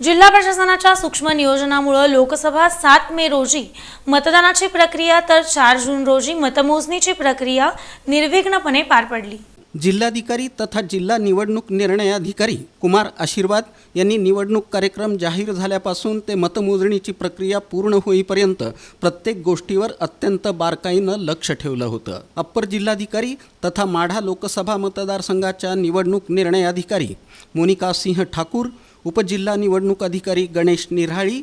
जिल्हा प्रशासनाच्या सूक्ष्म नियोजनामुळे लोकसभा सात मे रोजी मतदानाची प्रक्रिया तर चार जून रोजी मतमोजणीची प्रक्रिया निर्विघ्नपणे पार पडली. जिल्हाधिकारी तथा जिल्हा निवडणूक निर्णय अधिकारी कुमार आशीर्वाद यांनी निवडणूक कार्यक्रम जाहीर झाल्यापासून ते मतमोजणीची प्रक्रिया पूर्ण होईपर्यंत प्रत्येक गोष्टीवर अत्यंत बारकाईनं लक्ष ठेवलं होतं. अप्पर जिल्हाधिकारी तथा माढा लोकसभा मतदारसंघाच्या निवडणूक निर्णय अधिकारी मोनिका सिंह ठाकूर उपजिल्हा निवडणूक अधिकारी गणेश निऱ्हाळी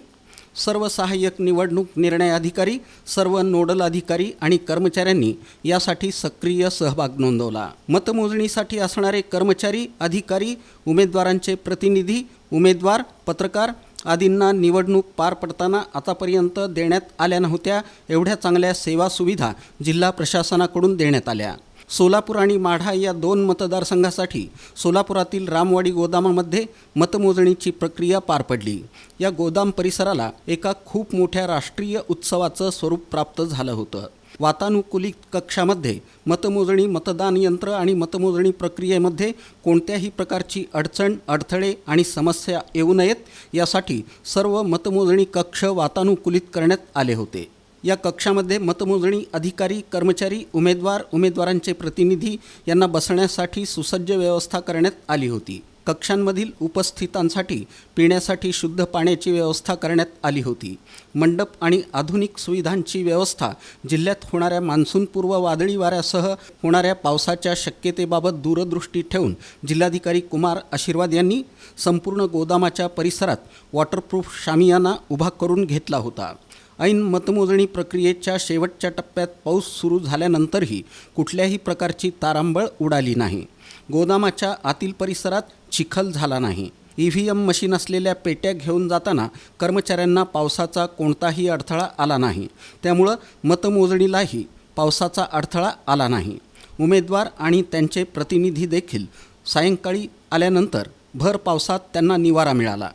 सर्व सहाय्यक निवडणूक निर्णय अधिकारी सर्व नोडल अधिकारी आणि कर्मचाऱ्यांनी यासाठी सक्रिय सहभाग नोंदवला. मतमोजणीसाठी असणारे कर्मचारी अधिकारी उमेदवारांचे प्रतिनिधी उमेदवार पत्रकार आदींना निवडणूक पार पडताना आतापर्यंत देण्यात आल्या नव्हत्या एवढ्या चांगल्या सेवा सुविधा जिल्हा प्रशासनाकडून देण्यात आल्या. सोलापूर आणि माढा या दोन मतदारसंघासाठी सोलापुरातील रामवाडी गोदामामध्ये मतमोजणीची प्रक्रिया पार पडली. या गोदाम परिसराला एका खूप मोठ्या राष्ट्रीय उत्सवाचं स्वरूप प्राप्त झालं होतं. वातानुकूलित कक्षामध्ये मतमोजणी मतदान यंत्र आणि मतमोजणी प्रक्रियेमध्ये कोणत्याही प्रकारची अडचण अडथळे आणि समस्या येऊ नयेत यासाठी सर्व मतमोजणी कक्ष वातानुकूलित करण्यात आले होते. या कक्षामध्ये मतमोजणी अधिकारी कर्मचारी उमेदवार उमेदवारांचे प्रतिनिधी यांना बसण्यासाठी सुसज्ज व्यवस्था करण्यात आली होती. कक्षांमधील उपस्थितांसाठी पिण्यासाठी शुद्ध पाण्याची व्यवस्था करण्यात आली होती. मंडप आणि आधुनिक सुविधांची व्यवस्था जिल्ह्यात होणाऱ्या मान्सूनपूर्व वादळी वाऱ्यासह होणाऱ्या पावसाच्या शक्यतेबाबत दूरदृष्टी ठेवून जिल्हाधिकारी कुमार आशीर्वाद यांनी संपूर्ण गोदामाच्या परिसरात वॉटरप्रूफ शामियाना उभा करून घेतला होता. ऐन मतमोजणी प्रक्रियेच्या शेवटच्या टप्प्यात पाऊस सुरू झाल्यानंतरही कुठल्याही प्रकारची तारांबळ उडाली नाही. गोदामाच्या आतील परिसरात चिखल झाला नाही. ई व्ही एम मशीन असलेल्या पेट्या घेऊन जाताना कर्मचाऱ्यांना पावसाचा कोणताही अडथळा आला नाही. त्यामुळं मतमोजणीलाही पावसाचा अडथळा आला नाही. उमेदवार आणि त्यांचे प्रतिनिधी देखील सायंकाळी आल्यानंतर भर पावसात त्यांना निवारा मिळाला.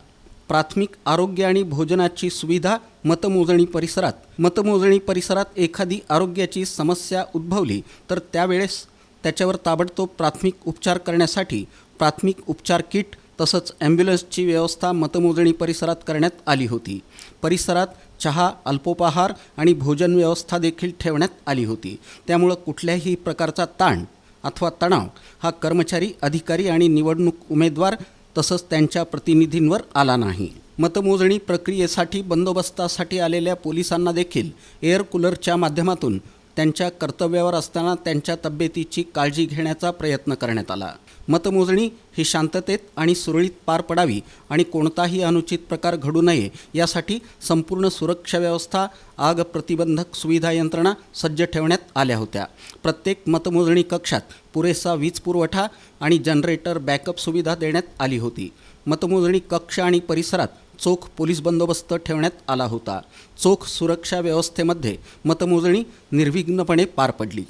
प्राथमिक आरोग्य आणि भोजनाची सुविधा मतमोजणी परिसरात. मतमोजणी परिसरात एखादी आरोग्याची समस्या उद्भवली तर त्यावेळेस त्याच्यावर ताबडतोब प्राथमिक उपचार करण्यासाठी प्राथमिक उपचार किट तसंच ॲम्ब्युलन्सची व्यवस्था मतमोजणी परिसरात करण्यात आली होती. परिसरात चहा अल्पोपहार आणि भोजन व्यवस्था देखील ठेवण्यात आली होती. त्यामुळं कुठल्याही प्रकारचा ताण अथवा तणाव हा कर्मचारी अधिकारी आणि निवडणूक उमेदवार तसंच त्यांच्या प्रतिनिधींवर आला नाही. मतमोजणी प्रक्रियेसाठी बंदोबस्तासाठी आलेल्या पोलिसांना देखील एअर कूलरच्या माध्यमातून त्यांच्या कर्तव्यावर असताना त्यांच्या तब्येतीची काळजी घेण्याचा प्रयत्न करण्यात आला. मतमोजणी ही शांततेत आणि सुरळीत पार पडावी आणि कोणताही अनुचित प्रकार घडू नये यासाठी संपूर्ण सुरक्षा व्यवस्था आग प्रतिबंधक सुविधा यंत्रणा सज्ज ठेवण्यात आल्या होत्या. प्रत्येक मतमोजणी कक्षात पुरेसा वीज पुरवठा आणि जनरेटर बॅकअप सुविधा देण्यात आली होती. मतमोजणी कक्ष आणि परिसरात चोख पोलीस बंदोबस्त ठेवण्यात आला होता. चोख सुरक्षा व्यवस्थेमध्ये मतमोजणी निर्विघ्नपणे पार पडली.